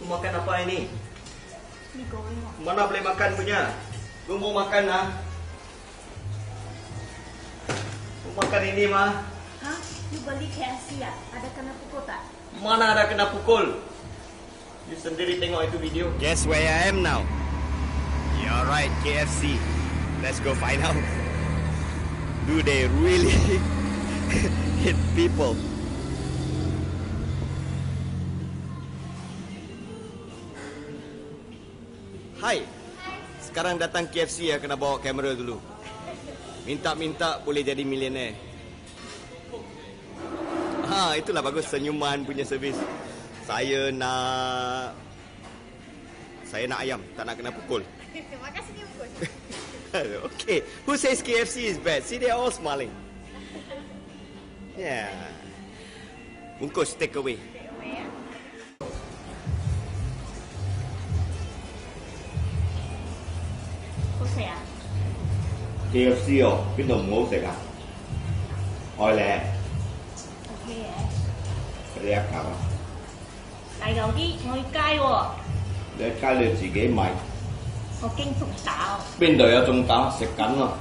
Kau makan apa ini? Goreng ah. Mana boleh makan punya? Kau mau makan lah. Kau makan ini mah. Ha? You beli KFC ah? Ada kena pukul tak? Mana ada kena pukul? You sendiri tengok itu video. Guess where I am now? You're right, KFC. Let's go find out. Do they really hit people? Hai. Sekarang datang KFC ya kena bawa kamera dulu. Minta-minta boleh jadi milioner. Ha, itulah bagus senyuman punya servis. Saya nak saya nak ayam, tak nak kena pukul. Terima kasih ni pukul. okay, who says KFC is bad? See, they're all smiling. Yeah. Bungkus, take away. 好食啊！K F C 哦，邊度唔好食啊？愛你。O K。你一嚿啊？大嚿啲，我要雞喎。你雞你自己買。我驚中豆。邊度有中豆？食緊咯。